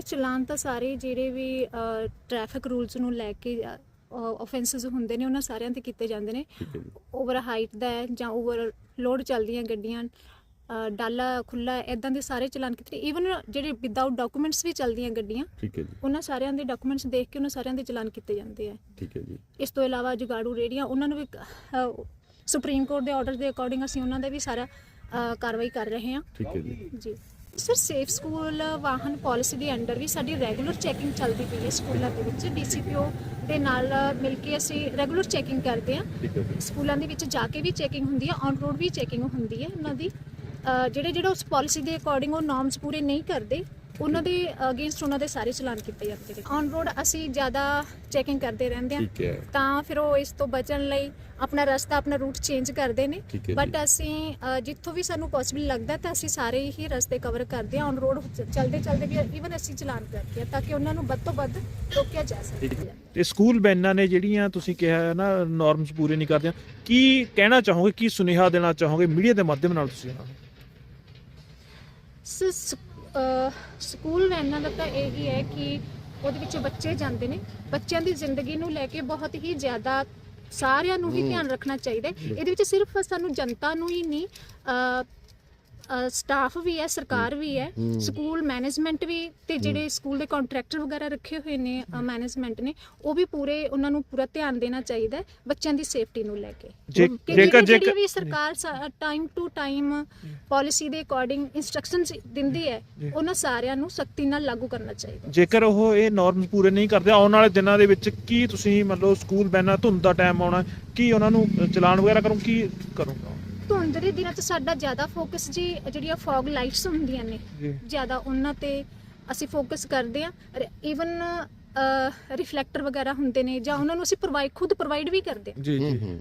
ਚਲਾਨ ਤਾਂ ਸਾਰੇ ਜਿਹੜੇ ਵੀ ਟ੍ਰੈਫਿਕ ਰੂਲਸ ਨੂੰ ਲੈ ਕੇ ਆਫੈਂਸਸ ਹੁੰਦੇ ਨੇ ਉਹਨਾਂ ਸਾਰਿਆਂ ਤੇ ਕੀਤੇ ਜਾਂਦੇ ਨੇ। ਓਵਰ ਹਾਈਟ ਦਾ ਹੈ ਜਾਂ ਓਵਰ ਲੋਡ ਚੱਲਦੀਆਂ ਗੱਡੀਆਂ ਡਾਲਾ ਖੁੱਲਾ ਇਦਾਂ ਦੇ ਸਾਰੇ ਚਲਾਨ ਕੀਤੇ ਈਵਨ ਜਿਹੜੇ ਵਿਦਆਊਟ ਡਾਕੂਮੈਂਟਸ ਵੀ ਚੱਲਦੀਆਂ ਗੱਡੀਆਂ ਠੀਕ ਹੈ ਜੀ। ਉਹਨਾਂ ਸਾਰਿਆਂ ਦੇ ਡਾਕੂਮੈਂਟਸ ਦੇਖ ਕੇ ਉਹਨਾਂ ਸਾਰਿਆਂ ਦੇ ਚਲਾਨ ਕੀਤੇ ਜਾਂਦੇ ਆ। ਠੀਕ ਹੈ ਜੀ। ਇਸ ਤੋਂ ਇਲਾਵਾ ਜੁਗਾੜੂ ਰੇੜੀਆਂ ਉਹਨਾਂ ਨੂੰ ਵੀ ਸੁਪਰੀਮ ਕੋਰਟ ਦੇ ਆਰਡਰ ਦੇ ਅਕੋਰਡਿੰਗ ਅਸੀਂ ਉਹਨਾਂ ਦਾ ਵੀ ਸਾਰਾ ਕਾਰਵਾਈ ਕਰ ਰਹੇ ਹਾਂ। ਠੀਕ ਹੈ ਜੀ। ਜੀ। ਸਰ ਸੇਫ ਸਕੂਲ ਵਾਹਨ ਪਾਲਿਸੀ ਦੇ ਅੰਡਰ ਵੀ ਸਾਡੀ ਰੈਗੂਲਰ ਚੈਕਿੰਗ ਚੱਲਦੀ ਪਈ ਹੈ ਸਕੂਲਾਂ ਦੇ ਵਿੱਚ। ਡੀਸੀਪੀਓ ਦੇ ਨਾਲ ਮਿਲ ਕੇ ਅਸੀਂ ਰੈਗੂਲਰ ਚੈਕਿੰਗ ਕਰਦੇ ਹਾਂ। ਸਕੂਲਾਂ ਦੇ ਵਿੱਚ ਜਾ ਕੇ ਵੀ ਚੈਕਿੰਗ ਹੁੰਦੀ ਹੈ ਔਨ ਰੋਡ ਵੀ ਚੈਕਿੰਗ ਹੁੰਦੀ ਹੈ। ਉਹਨਾਂ ਦੀ ਜਿਹੜੇ ਜਿਹੜੇ ਉਸ ਪਾਲਿਸੀ ਦੇ ਅਕੋਰਡਿੰਗ ਉਹ ਨਾਰਮਸ ਪੂਰੇ ਨਹੀਂ ਕਰਦੇ। ਉਹਨਾਂ ਦੇ ਅਗੇਂਸਟ ਉਹਨਾਂ ਦੇ ਸਾਰੇ ਚਲਾਨ ਕੀਤੇ ਜਾਂਦੇ ਨੇ। ਔਨ ਰੋਡ ਅਸੀਂ ਜ਼ਿਆਦਾ ਚੈਕਿੰਗ ਕਰਦੇ ਰਹਿੰਦੇ ਠੀਕ ਹੈ। ਤਾਂ ਫਿਰ ਉਹ ਇਸ ਤੋਂ ਬਚਣ ਲਈ ਆਪਣਾ ਰਸਤਾ ਆਪਣਾ ਰੂਟ ਚੇਂਜ ਕਰਦੇ ਨੇ। ਠੀਕ ਹੈ ਬਟ ਜੀ। ਅਸੀਂ ਜਿੱਥੋਂ ਵੀ ਸਾਨੂੰ ਪੋਸੀਬਲ ਲੱਗਦਾ ਤਾਂ ਅਸੀਂ ਸਾਰੇ ਹੀ ਰਸਤੇ ਕਵਰ ਕਰਦੇ ਹਾਂ। ਔਨ ਰੋਡ ਚਲਦੇ ਚਲਦੇ ਵੀ ਈਵਨ ਅਸੀਂ ਚਲਾਨ ਕਰਦੇ ਹਾਂ ਤਾਂ ਕਿ ਉਹਨਾਂ ਨੂੰ ਵੱਧ ਤੋਂ ਵੱਧ ਰੋਕਿਆ ਜਾ ਸਕੇ। ਤੇ ਸਕੂਲ ਬੈਨਾਂ ਨੇ ਜਿਹੜੀਆਂ ਤੁਸੀਂ ਕਿਹਾ ਹੈ ਨਾ ਨਾਰਮਸ ਪੂਰੇ ਨਹੀਂ ਕਰਦੀਆਂ ਕੀ ਕਹਿਣਾ ਚਾਹੋਗੇ ਕੀ ਸੁਨੇਹਾ ਦੇਣਾ ਚਾਹੋਗੇ ਮੀਡੀਆ ਦੇ ਮਾਧਿਅਮ ਨਾਲ ਤੁਸੀਂ ਇਹਨਾਂ ਨੂੰ? ਸ- ਸ- ਅਹ ਸਕੂਲ ਵੈਨਾਂ ਦਾ ਤਾਂ ਇਹ ਹੀ ਹੈ ਕਿ ਉਹਦੇ ਵਿੱਚ ਬੱਚੇ ਜਾਂਦੇ ਨੇ। ਬੱਚਿਆਂ ਦੀ ਜ਼ਿੰਦਗੀ ਨੂੰ ਲੈ ਕੇ ਬਹੁਤ ਹੀ ਜ਼ਿਆਦਾ ਸਾਰਿਆਂ ਨੂੰ ਹੀ ਧਿਆਨ ਰੱਖਣਾ ਚਾਹੀਦਾ ਹੈ। ਇਹਦੇ ਵਿੱਚ ਸਿਰਫ ਸਾਨੂੰ ਜਨਤਾ ਨੂੰ ਹੀ ਨਹੀਂ ਸਟਾਫ ਵੀ ਹੈ ਸਰਕਾਰ ਵੀ ਹੈ ਸਕੂਲ ਮੈਨੇਜਮੈਂਟ ਵੀ ਤੇ ਜਿਹੜੇ ਸਕੂਲ ਦੇ ਕੰਟਰੈਕਟਰ ਵਗੈਰਾ ਰੱਖੇ ਹੋਏ ਨੇ ਮੈਨੇਜਮੈਂਟ ਨੇ ਉਹ ਵੀ ਪੂਰੇ ਉਹਨਾਂ ਨੂੰ ਪੂਰਾ ਧਿਆਨ ਦੇਣਾ ਚਾਹੀਦਾ ਹੈ ਬੱਚਿਆਂ ਦੀ ਸੇਫਟੀ ਨੂੰ ਲੈ ਕੇ। ਜੇਕਰ ਜੇਕਰ ਵੀ ਸਰਕਾਰ ਟਾਈਮ ਟੂ ਟਾਈਮ ਪਾਲਿਸੀ ਦੇ ਅਕੋਰਡਿੰਗ ਇਨਸਟਰਕਸ਼ਨਸ ਦਿੰਦੀ ਹੈ ਉਹਨਾਂ ਸਾਰਿਆਂ ਨੂੰ ਸਖਤੀ ਨਾਲ ਲਾਗੂ ਕਰਨਾ ਚਾਹੀਦਾ ਜੇਕਰ ਉਹ ਇਹ ਨਾਰਮਸ ਪੂਰੇ ਨਹੀਂ ਕਰਦੇ ਆਉਣ ਵਾਲੇ ਦਿਨਾਂ ਦੇ ਵਿੱਚ ਕੀ ਤੁਸੀਂ ਮਤਲਬ ਸਕੂਲ ਬੈਨਾਂ ਧੁੰਦ ਦਾ ਟਾਈਮ ਆਉਣਾ ਕੀ ਉਹਨਾਂ ਨੂੰ ਚਲਾਨ ਵਗੈਰਾ ਕਰੋ ਕੀ ਕਰੋਗੇ? ਧੁੰਦ ਦੇ ਦਿਨਾਂ 'ਚ ਸਾਡਾ ਜ਼ਿਆਦਾ ਫੋਕਸ ਜੀ ਜਿਹੜੀਆਂ ਫੌਗ ਲਾਈਟਸ ਹੁੰਦੀਆਂ ਨੇ ਜੀ। ਜ਼ਿਆਦਾ ਉਹਨਾਂ ਤੇ ਅਸੀਂ ਫੋਕਸ ਕਰਦੇ ਆ ਈਵਨ ਰਿਫਲੈਕਟਰ ਵਗੈਰਾ ਹੁੰਦੇ ਨੇ ਜਾਂ ਉਹਨਾਂ ਨੂੰ ਅਸੀਂ ਪ੍ਰੋਵਾਈਡ ਖੁਦ ਪ੍ਰੋਵਾਈਡ ਵੀ ਕਰਦੇ ਹਾਂ। ਜੀ ਜੀ।